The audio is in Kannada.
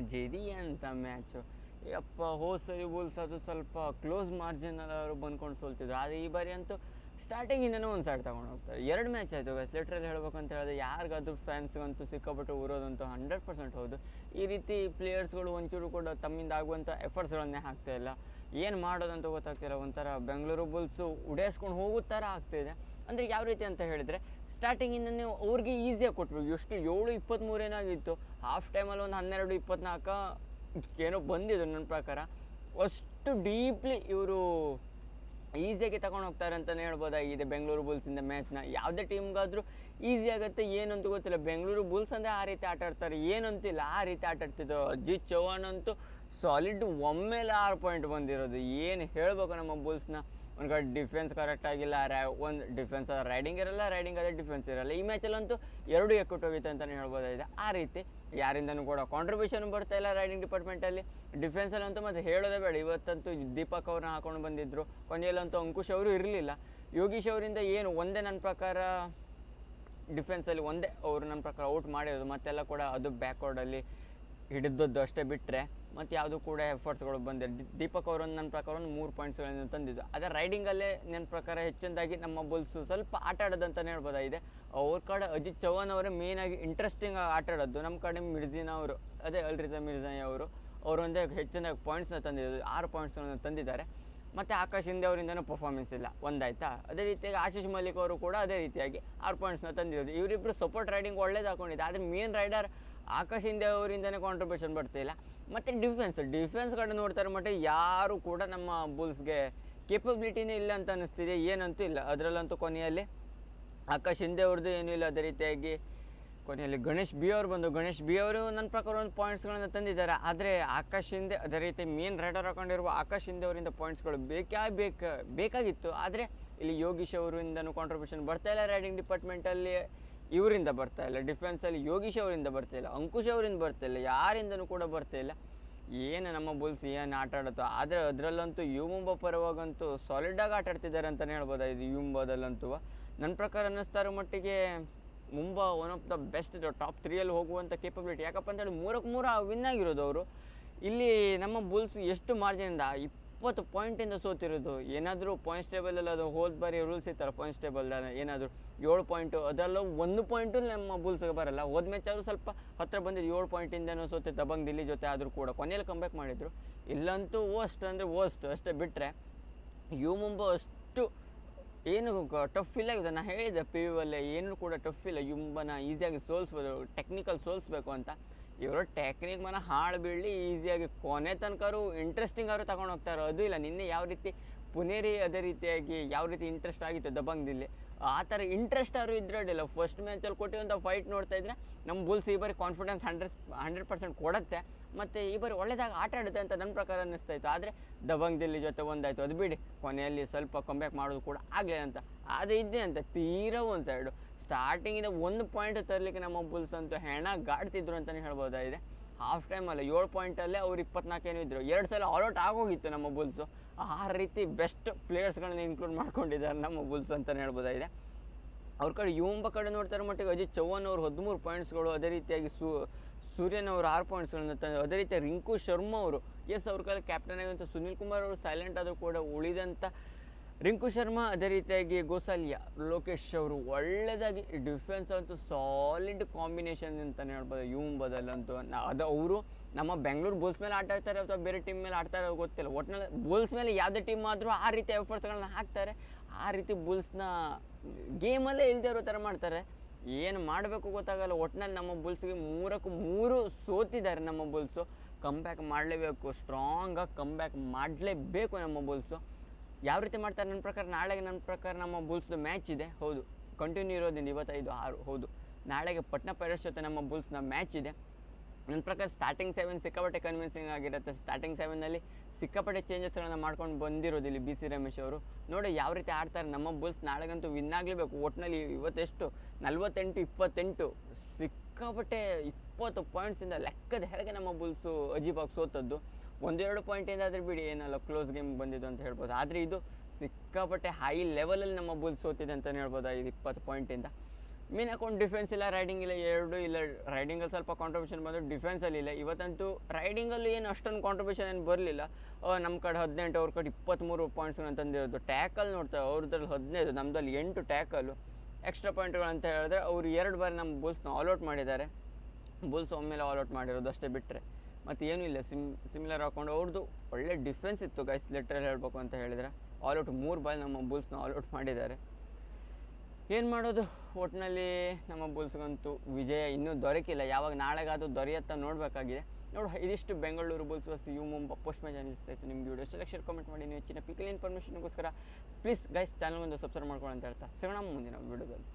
ಮ್ಯಾಚ್ ಅಂತ ಮ್ಯಾಚು ಯಪ್ಪ, ಹೋದ ಸರಿ ಬುಲ್ಸ್ ಅದು ಸ್ವಲ್ಪ ಕ್ಲೋಸ್ ಮಾರ್ಜಿನಲ್ಲಿ ಅವರು ಬಂದ್ಕೊಂಡು ಸೋಲ್ತಿದ್ರು. ಆದರೆ ಈ ಬಾರಿ ಅಂತೂ ಸ್ಟಾರ್ಟಿಂಗಿಂದನೂ ಒಂದು ಸೈಡ್ ತಗೊಂಡು ಹೋಗ್ತಾರೆ. ಎರಡು ಮ್ಯಾಚ್ ಆಯಿತು ಲಿಟ್ರಲ್ಲಿ ಹೇಳ್ಬೇಕಂತ ಹೇಳಿದ್ರೆ ಯಾರಿಗಾದ್ರೂ ಫ್ಯಾನ್ಸ್ಗಂತೂ ಸಿಕ್ಕಾಬಿಟ್ಟು ಊರೋದಂತೂ ಹಂಡ್ರೆಡ್ ಪರ್ಸೆಂಟ್ ಹೌದು. ಈ ರೀತಿ ಪ್ಲೇಯರ್ಸ್ಗಳು ಒಂಚೂರು ಕೂಡ ತಮ್ಮಿಂದ ಆಗುವಂಥ ಎಫರ್ಟ್ಸ್ಗಳನ್ನೇ ಹಾಕ್ತಾ ಇಲ್ಲ. ಏನು ಮಾಡೋದಂತ ಗೊತ್ತಾಗ್ತಿಲ್ಲ. ಒಂಥರ ಬೆಂಗಳೂರು ಬುಲ್ಸು ಉಡೇಸ್ಕೊಂಡು ಹೋಗೋ ಥರ ಆಗ್ತಿದೆ ಅಂದರೆ ಯಾವ ರೀತಿ ಅಂತ ಹೇಳಿದರೆ ಸ್ಟಾರ್ಟಿಂಗಿಂದ ನೀವು ಅವ್ರಿಗೆ ಈಸಿಯಾಗಿ ಕೊಟ್ಟರು ಎಷ್ಟು ಏಳು ಇಪ್ಪತ್ತ್ಮೂರು ಏನಾಗಿತ್ತು? ಹಾಫ್ ಟೈಮಲ್ಲಿ ಒಂದು ಹನ್ನೆರಡು, ಇಪ್ಪತ್ನಾಲ್ಕು ಏನೋ ಬಂದಿದ್ರು ನನ್ನ ಪ್ರಕಾರ. ಅಷ್ಟು ಡೀಪ್ಲಿ ಇವರು ಈಸಿಯಾಗಿ ತಗೊಂಡು ಹೋಗ್ತಾರೆ ಅಂತಲೇ ಹೇಳ್ಬೋದಾಗಿದೆ ಬೆಂಗಳೂರು ಬುಲ್ಸಿಂದ ಮ್ಯಾಚ್ನ ಯಾವುದೇ ಟೀಮ್ಗಾದರೂ ಈಸಿ ಆಗುತ್ತೆ, ಏನಂತ ಗೊತ್ತಿಲ್ಲ. ಬೆಂಗಳೂರು ಬುಲ್ಸ್ ಅಂದರೆ ಆ ರೀತಿ ಆಟ ಆಡ್ತಾರೆ. ಏನಂತಿಲ್ಲ, ಆ ರೀತಿ ಆಟ ಆಡ್ತಿದ್ದು. ಅಜಿತ್ ಚೌಹಾಣ್ ಅಂತೂ ಸಾಲಿಡ್ ಒಮ್ಮೆಲೆ ಆರು ಪಾಯಿಂಟ್ ಬಂದಿರೋದು. ಏನು ಹೇಳಬೇಕು ನಮ್ಮ ಬುಲ್ಸ್ನ ಒಂದು ಕಡೆ ಡಿಫೆನ್ಸ್ ಕರೆಕ್ಟ್ ಆಗಿಲ್ಲ, ರೈ, ಒಂದು ಡಿಫೆನ್ಸ್ ರೈಡಿಂಗ್ ಇರಲ್ಲ ರೈಡಿಂಗ್ ಅದೇ ಡಿಫೆನ್ಸ್ ಇರಲ್ಲ. ಈ ಮ್ಯಾಚಲ್ಲಂತೂ ಎರಡು ಎಕ್ಕುಟ್ಟೋಗಿತ್ತು ಅಂತಲೇ ಹೇಳ್ಬೋದಾಗಿದೆ. ಆ ರೀತಿ ಯಾರಿಂದನೂ ಕೂಡ ಕಾಂಟ್ರಿಬ್ಯೂಷನ್ ಬರ್ತಾ ಇಲ್ಲ ರೈಡಿಂಗ್ ಡಿಪಾರ್ಟ್ಮೆಂಟಲ್ಲಿ ಡಿಫೆನ್ಸಲ್ಲಂತೂ ಮತ್ತೆ ಹೇಳೋದೇ ಬೇಡ. ಇವತ್ತಂತೂ ದೀಪಕ್ ಅವ್ರನ್ನ ಹಾಕೊಂಡು ಬಂದಿದ್ದರು ಕೊನೆಯಲ್ಲಂತೂ ಅಂಕುಶ್ ಅವರು ಇರಲಿಲ್ಲ. ಯೋಗೀಶ್ ಅವರಿಂದ ಏನು, ಒಂದೇ ನನ್ನ ಪ್ರಕಾರ ಡಿಫೆನ್ಸಲ್ಲಿ ಒಂದೇ ಅವರು ನನ್ನ ಪ್ರಕಾರ ಔಟ್ ಮಾಡಿರೋದು. ಮತ್ತೆಲ್ಲ ಕೂಡ ಅದು ಬ್ಯಾಕ್ವರ್ಡಲ್ಲಿ ಹಿಡಿದದ್ದು ಅಷ್ಟೇ ಬಿಟ್ಟರೆ ಮತ್ತು ಯಾವುದು ಕೂಡ ಎಫರ್ಟ್ಸ್ಗಳು ಬಂದೆ ದೀಪಕ್ ಅವರು ನನ್ನ ಪ್ರಕಾರ ಒಂದು ಮೂರು ಪಾಯಿಂಟ್ಸ್ಗಳನ್ನು ತಂದಿದ್ದು. ಅದೇ ರೈಡಿಂಗಲ್ಲೇ ನನ್ನ ಪ್ರಕಾರ ಹೆಚ್ಚಿನದಾಗಿ ನಮ್ಮ ಬುಲ್ಸು ಸ್ವಲ್ಪ ಆಟ ಆಡೋದಂತಲೇ ಹೇಳ್ಬೋದಾಗಿದೆ. ಅವ್ರ ಕಡೆ ಅಜಿತ್ ಚೌಹಾನ್ ಅವರೇ ಮೇಯ್ನಾಗಿ ಇಂಟ್ರೆಸ್ಟಿಂಗ್ ಆಟ ಆಡೋದು. ನಮ್ಮ ಕಡೆ ಮಿರ್ಜಿನ ಅವರು, ಅದೇ ಅಲ್ರಿಜಾ ಮಿರ್ಜಾಯಿ ಅವರು, ಅವರೊಂದೇ ಹೆಚ್ಚಿನ ಪಾಯಿಂಟ್ಸ್ನ ತಂದಿದ್ದು. ಆರು ಪಾಯಿಂಟ್ಸ್ಗಳನ್ನು ತಂದಿದ್ದಾರೆ. ಮತ್ತು ಆಕಾಶ್ ಹಿಂದೆ ಅವರಿಂದನೂ ಪರ್ಫಾರ್ಮೆನ್ಸ್ ಇಲ್ಲ. ಒಂದಾಯ್ತಾ? ಅದೇ ರೀತಿಯಾಗಿ ಆಶೀಶ್ ಮಲ್ಲಿಕ್ ಅವರು ಕೂಡ ಅದೇ ರೀತಿಯಾಗಿ ಆರು ಪಾಯಿಂಟ್ಸ್ನ ತಂದಿರೋದು. ಇವರಿಬ್ಬರು ಸಪೋರ್ಟ್ ರೈಡಿಂಗ್ ಒಳ್ಳೇದು ಹಾಕೊಂಡಿದ್ದೆ ಆದರೆ ಮೇನ್ ರೈಡರ್ ಆಕಾಶ್ ಹಿಂದೆ ಅವರಿಂದನೇ ಕಾಂಟ್ರಿಬ್ಯೂಷನ್ ಬರ್ತಿಲ್ಲ ಮತ್ತು ಡಿಫೆನ್ಸ್ ಡಿಫೆನ್ಸ್ ಕಡೆ ನೋಡ್ತಾರೆ ಮಟ್ಟ ಯಾರು ಕೂಡ ನಮ್ಮ ಬುಲ್ಸ್ಗೆ ಕೇಪಬಿಲಿಟಿನೇ ಇಲ್ಲ ಅಂತ ಅನ್ನಿಸ್ತಿದೆ. ಏನಂತೂ ಇಲ್ಲ. ಅದರಲ್ಲಂತೂ ಕೊನೆಯಲ್ಲಿ ಆಕಾಶ್ ಹಿಂದೆ ಅವ್ರದ್ದು ಏನೂ ಇಲ್ಲ. ಅದೇ ರೀತಿಯಾಗಿ ಕೊನೆಯಲ್ಲಿ ಗಣೇಶ್ ಬಿ ಅವರು ಬಂದು, ಗಣೇಶ್ ಬಿ ಅವರು ನನ್ನ ಪ್ರಕಾರ ಒಂದು ಪಾಯಿಂಟ್ಸ್ಗಳನ್ನು ತಂದಿದ್ದಾರೆ. ಆದರೆ ಆಕಾಶ್ ಹಿಂದೆ ಅದೇ ರೀತಿ ಮೇನ್ ರೈಡರ್ ಹಾಕೊಂಡಿರುವ ಆಕಾಶ್ ಹಿಂದೆ ಅವರಿಂದ ಪಾಯಿಂಟ್ಸ್ಗಳು ಬೇಕಾ ಬೇಕು, ಬೇಕಾಗಿತ್ತು. ಆದರೆ ಇಲ್ಲಿ ಯೋಗೀಶ್ ಅವರಿಂದನೂ ಕಾಂಟ್ರಿಬ್ಯೂಷನ್ ಬರ್ತಾ ಇಲ್ಲ. ರೈಡಿಂಗ್ ಡಿಪಾರ್ಟ್ಮೆಂಟಲ್ಲಿ ಇವರಿಂದ ಬರ್ತಾ ಇಲ್ಲ ಡಿಫೆನ್ಸಲ್ಲಿ ಯೋಗೀಶ್ ಅವರಿಂದ ಬರ್ತಾ ಇಲ್ಲ, ಅಂಕುಶ್ ಅವರಿಂದ ಬರ್ತಾ ಇಲ್ಲ, ಯಾರಿಂದನೂ ಕೂಡ ಬರ್ತಾ ಇಲ್ಲ. ಏನು ನಮ್ಮ ಬುಲ್ಸ್ ಏನು ಆಟ ಆಡುತ್ತೋ, ಆದರೆ ಅದರಲ್ಲಂತೂ ಯುಮುಂಬ ಪರವಾಗಂತೂ ಸಾಲಿಡಾಗಿ ಆಟ ಆಡ್ತಿದ್ದಾರೆ ಅಂತಲೇ ಇದು ಯುಂಬದಲ್ಲಂತೂ ನನ್ನ ಪ್ರಕಾರ ಅನ್ನಿಸ್ತಾ ಮಟ್ಟಿಗೆ Mumba one of the best top ತ್ರೀಯಲ್ಲಿ ಹೋಗುವಂಥ ಕೇಪಬಿಲಿಟಿ ಯಾಕಪ್ಪ ಅಂತೇಳಿ ಮೂರಕ್ಕೆ ಮೂರ ವಿನ್ ಆಗಿರೋದು ಅವರು. ಇಲ್ಲಿ ನಮ್ಮ ಬುಲ್ಸ್ ಎಷ್ಟು ಮಾರ್ಜಿನಿಂದ ಇಪ್ಪತ್ತು ಪಾಯಿಂಟಿಂದ ಸೋತಿರೋದು. ಏನಾದರೂ ಪಾಯಿಂಟ್ಸ್ ಟೇಬಲಲ್ಲಿ ಅದು ಹೋದ ಬಾರಿ ರೂಲ್ಸ್ ಇತ್ತಲ್ಲ ಪಾಯಿಂಟ್ಸ್ ಟೇಬಲ್ ಏನಾದರೂ ಏಳು ಪಾಯಿಂಟು ಅದೆಲ್ಲ ಒಂದು ಪಾಯಿಂಟು ನಮ್ಮ ಬುಲ್ಸ್ಗೆ ಬರಲ್ಲ. ಹೋದ ಮ್ಯಾಚ್ ಆದರೂ ಸ್ವಲ್ಪ ಹತ್ತಿರ ಬಂದಿದ್ದು ಏಳು ಪಾಯಿಂಟಿಂದನೂ ಸೋತೆ ದಬಂಗ್ ದಿಲ್ಲಿ ಜೊತೆ ಆದರೂ ಕೂಡ ಕೊನೆಯಲ್ಲಿ ಕಂಬ್ಯಾಕ್ ಮಾಡಿದರು. ಇಲ್ಲಂತೂ ಓಸ್ಟ್ ಅಂದರೆ ಓಸ್ಟ್ ಅಷ್ಟೇ ಬಿಟ್ಟರೆ ಯು ಮುಂಬ ಅಷ್ಟು ಏನು ಟಫ್ ಇಲ್ಲ ಇದೆ ನಾನು ಹೇಳಿದೆ ಪಿ ಯು ಅಲ್ಲೇ ಏನು ಕೂಡ ಟಫ್ ಇಲ್ಲ. ಯುಂಬನ ಈಸಿಯಾಗಿ ಸೋಲ್ಸ್ಬೋದು ಟೆಕ್ನಿಕಲ್ ಸೋಲ್ಸ್ಬೇಕು ಅಂತ. ಇವರು ಟೆಕ್ನಿಕ್ ಮನ ಹಾಳು ಬೀಳಲಿ ಈಸಿಯಾಗಿ ಕೊನೆ ತನಕರು ಇಂಟ್ರೆಸ್ಟಿಂಗ್ ಅವರು ತಗೊಂಡು ಹೋಗ್ತಾರೋ ಅದು ಇಲ್ಲ, ನಿನ್ನೆ ಯಾವ ರೀತಿ ಪುನೇರಿ ಅದೇ ರೀತಿಯಾಗಿ ಯಾವ ರೀತಿ ಇಂಟ್ರೆಸ್ಟ್ ಆಗಿತ್ತು ದಬಂಗ್ದಿಲ್ಲಿ, ಆ ಥರ ಇಂಟ್ರೆಸ್ಟ್ ಅವರು ಇದ್ರಡಿಲ್ಲ ಫಸ್ಟ್ ಮ್ಯಾಚಲ್ಲಿ ಕೊಟ್ಟಿರುವಂಥ ಫೈಟ್ ನೋಡ್ತಾ ಇದ್ರೆ ನಮ್ಮ ಬುಲ್ಸ್ ಈ ಬಾರಿ ಕಾನ್ಫಿಡೆನ್ಸ್ ಹಂಡ್ರೆಡ್ ಹಂಡ್ರೆಡ್ ಪರ್ಸೆಂಟ್ ಕೊಡುತ್ತೆ. ಮತ್ತು ಈ ಬಾರಿ ಒಳ್ಳೆದಾಗಿ ಆಟ ಆಡುತ್ತೆ ಅಂತ ನನ್ನ ಪ್ರಕಾರ ಅನ್ನಿಸ್ತಾ ಇತ್ತು. ಆದರೆ ದಬಂಗ್ ದಿಲ್ಲಿ ಜೊತೆ ಒಂದಾಯಿತು. ಅದು ಬಿಡಿ, ಕೊನೆಯಲ್ಲಿ ಸ್ವಲ್ಪ ಕಂಬ್ಯಾಕ್ ಮಾಡೋದು ಕೂಡ ಆಗಲಿ ಅಂತ. ಅದು ಇದೆ ಅಂತ, ತೀರಾ ಒಂದು ಸೈಡು ಸ್ಟಾರ್ಟಿಂಗಿಂದ ಒಂದು ಪಾಯಿಂಟ್ ತರಲಿಕ್ಕೆ ನಮ್ಮ ಬುಲ್ಸ್ ಅಂತೂ ಹೆಣ ಗಾಡ್ತಿದ್ರು ಅಂತಲೇ ಹೇಳ್ಬೋದಾಗಿದೆ. ಹಾಫ್ ಟೈಮಲ್ಲಿ ಏಳು ಪಾಯಿಂಟಲ್ಲೇ ಅವ್ರು ಇಪ್ಪತ್ನಾಲ್ಕೇನೋ ಇದ್ದರು ಎರಡು ಸಲ ಆಲ್ಔಟ್ ಆಗೋಗಿತ್ತು ನಮ್ಮ ಬುಲ್ಸು ಆ ರೀತಿ ಬೆಸ್ಟ್ ಪ್ಲೇಯರ್ಸ್ಗಳನ್ನ ಇನ್ಕ್ಲೂಡ್ ಮಾಡ್ಕೊಂಡಿದ್ದಾರೆ ನಮ್ಮ ಬುಲ್ಸ್ ಅಂತಲೇ ಹೇಳ್ಬೋದಾಗಿದೆ. ಅವ್ರ ಕಡೆ ಯುವಂಬ ಕಡೆ ನೋಡ್ತಾರೆ ಮಟ್ಟಿಗೆ ಅಜಿತ್ ಚೌಹಾನ್ ಅವ್ರು ಹದಿಮೂರು ಪಾಯಿಂಟ್ಸ್ಗಳು ಅದೇ ರೀತಿಯಾಗಿ ಸೂ, ಸೂರ್ಯನ್ ಅವರು ಆರು ಪಾಯಿಂಟ್ಸ್ಗಳನ್ನ ತಂದು, ಅದೇ ರೀತಿ ರಿಂಕು ಶರ್ಮಾ ಅವರು. ಎಸ್ ಅವ್ರ ಕಡೆ ಕ್ಯಾಪ್ಟನ್ ಆಗಿರುವಂಥ ಸುನಿಲ್ ಕುಮಾರ್ ಅವರು ಸೈಲೆಂಟ್ ಆದರೂ ಕೂಡ ಉಳಿದಂಥ ರಿಂಕು ಶರ್ಮಾ ಅದೇ ರೀತಿಯಾಗಿ ಗೋಸಾಲಿಯಾ, ಲೋಕೇಶ್ ಅವರು ಒಳ್ಳೆಯದಾಗಿ ಡಿಫೆನ್ಸ್ ಅಂತೂ ಸಾಲಿಡ್ ಕಾಂಬಿನೇಷನ್ ಅಂತಲೇ ಹೇಳ್ಬೋದು ಇವನ್ ಬದಲಂತೂ ಅದು ಅವರು ನಮ್ಮ ಬೆಂಗಳೂರು ಬುಲ್ಸ್ ಮೇಲೆ ಆಟ ಆಡ್ತಾರೆ ಅಥವಾ ಬೇರೆ ಟೀಮ್ ಮೇಲೆ ಆಡ್ತಾರೆ ಗೊತ್ತಿಲ್ಲ. ಒಟ್ಟಿನಲ್ಲಿ ಬುಲ್ಸ್ ಮೇಲೆ ಯಾವುದೇ ಟೀಮ್ ಆದರೂ ಆ ರೀತಿ ಎಫರ್ಟ್ಸ್ಗಳನ್ನ ಹಾಕ್ತಾರೆ. ಆ ರೀತಿ ಬುಲ್ಸ್ನ ಗೇಮಲ್ಲೇ ಇಲ್ಲದೆ ಇರೋ ಥರ ಮಾಡ್ತಾರೆ. ಏನು ಮಾಡಬೇಕು ಗೊತ್ತಾಗಲ್ಲ. ಒಟ್ಟಿನಲ್ಲಿ ನಮ್ಮ ಬುಲ್ಸ್ಗೆ ಮೂರಕ್ಕೂ ಮೂರು ಸೋತಿದ್ದಾರೆ ನಮ್ಮ ಬುಲ್ಸು. ಕಂಬ್ಯಾಕ್ ಮಾಡಲೇಬೇಕು ಸ್ಟ್ರಾಂಗಾಗಿ ಕಂಬ್ಯಾಕ್ ಮಾಡಲೇಬೇಕು ನಮ್ಮ ಬುಲ್ಸು. ಯಾವ ರೀತಿ ಮಾಡ್ತಾರೆ ನನ್ನ ಪ್ರಕಾರ, ನಾಳೆಗೆ ನನ್ನ ಪ್ರಕಾರ ನಮ್ಮ ಬುಲ್ಸ್ದು ಮ್ಯಾಚ್ ಇದೆ, ಹೌದು. ಕಂಟಿನ್ಯೂ ಇರೋದ್ರಿಂದ ಇವತ್ತೈದು ಆರು, ಹೌದು. ನಾಳೆಗೆ ಪಟ್ನಾ ಪೈರಟ್ಸ್ ಜೊತೆ ನಮ್ಮ ಬುಲ್ಸ್ನ ಮ್ಯಾಚ್ ಇದೆ. ನನ್ನ ಪ್ರಕಾರ ಸ್ಟಾರ್ಟಿಂಗ್ ಸೆವೆನ್ ಸಿಕ್ಕಾಪಟ್ಟೆ ಕನ್ವಿನ್ಸಿಂಗ್ ಆಗಿರುತ್ತೆ. ಸ್ಟಾರ್ಟಿಂಗ್ ಸೆವೆನ್ನಲ್ಲಿ ಸಿಕ್ಕಾಪಟ್ಟೆ ಚೇಂಜಸ್ಗಳನ್ನು ಮಾಡ್ಕೊಂಡು ಬಂದಿರೋದು ಇಲ್ಲಿ ಬಿ ಸಿ ರಮೇಶ್ ಅವರು. ನೋಡಿ ಯಾವ ರೀತಿ ಆಡ್ತಾರೆ ನಮ್ಮ ಬುಲ್ಸ್ ನಾಳೆಗಂತೂ ವಿನ್ ಆಗಲೇಬೇಕು. ಒಟ್ಟಿನಲ್ಲಿ ಇವತ್ತೆಷ್ಟು? ನಲ್ವತ್ತೆಂಟು, ಇಪ್ಪತ್ತೆಂಟು, ಸಿಕ್ಕಾಪಟ್ಟೆ ಇಪ್ಪತ್ತು ಪಾಯಿಂಟ್ಸಿಂದ ಲೆಕ್ಕದ ಹೆರಗೆ ನಮ್ಮ ಬುಲ್ಸು ಅಜೀಬಾಗಿ ಸೋತದ್ದು. ಒಂದೆರಡು ಪಾಯಿಂಟಿಂದ ಆದರೆ ಬಿಡಿ, ಏನಲ್ಲ ಕ್ಲೋಸ್ ಗೇಮ್ ಬಂದಿದ್ದು ಅಂತ ಹೇಳ್ಬೋದು. ಆದರೆ ಇದು ಸಿಕ್ಕಾಪಟ್ಟೆ ಹೈ ಲೆವೆಲಲ್ಲಿ ನಮ್ಮ ಬುಲ್ಸ್ ಸೋತಿದೆ ಅಂತಲೇ ಹೇಳ್ಬೋದು ಇದು ಇಪ್ಪತ್ತು ಪಾಯಿಂಟಿಂದ ಮೇನ್ ಅಕೌಂಟ್ ಡಿಫೆನ್ಸ್ ಇಲ್ಲ ರೈಡಿಂಗ್ ಇಲ್ಲ, ಎರಡು ಇಲ್ಲ ರೈಡಿಂಗಲ್ಲಿ ಸ್ವಲ್ಪ ಕಾಂಟ್ರಿಬ್ಯೂಷನ್ ಬಂದು ಡಿಫೆನ್ಸಲ್ಲಿ ಇಲ್ಲ. ಇವತ್ತಂತೂ ರೈಡಿಂಗಲ್ಲಿ ಏನು ಅಷ್ಟೊಂದು ಕಾಂಟ್ರಿಬ್ಯೂಷನ್ ಏನು ಬರಲಿಲ್ಲ. ನಮ್ಮ ಕಡೆ ಹದಿನೆಂಟು, ಅವ್ರ ಕಡೆ ಇಪ್ಪತ್ತ್ಮೂರು ಪಾಯಿಂಟ್ಸ್ಗಳು ಅಂತಂದಿರೋದು ಟ್ಯಾಕಲ್ ನೋಡ್ತಾರೆ ಅವ್ರದ್ರಲ್ಲಿ ಹದಿನೈದು ನಮ್ಮದಲ್ಲಿ ಎಂಟು ಟ್ಯಾಕಲ್ಲು ಎಕ್ಸ್ಟ್ರಾ ಪಾಯಿಂಟ್ಗಳು ಅಂತ ಹೇಳಿದ್ರೆ ಅವರು ಎರಡು ಬಾರಿ ನಮ್ಮ ಬುಲ್ಸ್ನ ಆಲ್ಔಟ್ ಮಾಡಿದ್ದಾರೆ. ಬುಲ್ಸ್ ಒಮ್ಮೆಲೆ ಆಲ್ಔಟ್ ಮಾಡಿರೋದು ಅಷ್ಟೇ ಬಿಟ್ಟರೆ ಮತ್ತು ಏನೂ ಇಲ್ಲ ಸಿಮ್ ಸಿಮಿಲರ್ ಹಾಕೊಂಡು ಅವ್ರದ್ದು ಒಳ್ಳೆ ಡಿಫ್ರೆನ್ಸ್ ಇತ್ತು ಗೈಸ್ ಲೆಟ್ರಲ್ಲಿ ಹೇಳಬೇಕು ಅಂತ ಹೇಳಿದರೆ. ಆಲ್ಔಟ್ ಮೂರು ಬಾಲ್ ನಮ್ಮ ಬುಲ್ಸ್ನ ಆಲ್ಔಟ್ ಮಾಡಿದ್ದಾರೆ. ಏನು ಮಾಡೋದು? ಒಟ್ಟಿನಲ್ಲಿ ನಮ್ಮ ಬುಲ್ಸ್ಗಂತೂ ವಿಜಯ ಇನ್ನೂ ದೊರಕಿಲ್ಲ. ಯಾವಾಗ ನಾಳೆಗಾದರೂ ದೊರೆಯತ್ತ ನೋಡಬೇಕಾಗಿದೆ. ನೋಡು, ಇದಿಷ್ಟು Bengaluru Bulls versus U Mumba post match ಅನಿಸ್ತಾಯಿತ್ತು ನಿಮ್ಗೆ ವಿಡಿಯೋ ಸೆಲೆಕ್ಷನ್ ಕಾಮೆಂಟ್ ಮಾಡಿ. ನೀವು ಹೆಚ್ಚಿನ ಪಿಕಲ್ ಇನ್ಫಾರ್ಮೇಷನ್ಗೋಸ್ಕರ ಪ್ಲೀಸ್ ಗೈಸ್ ಚಾನಲ್ ಒಂದು ಸಬ್ಸ್ಕ್ರೈಬ್ ಮಾಡ್ಕೊಳ್ಳಿ ಅಂತ ಹೇಳ್ತಾ. ಸಿಗೋಣ ಮುಂದಿನ ವಿಡಿಯೋದಲ್ಲಿ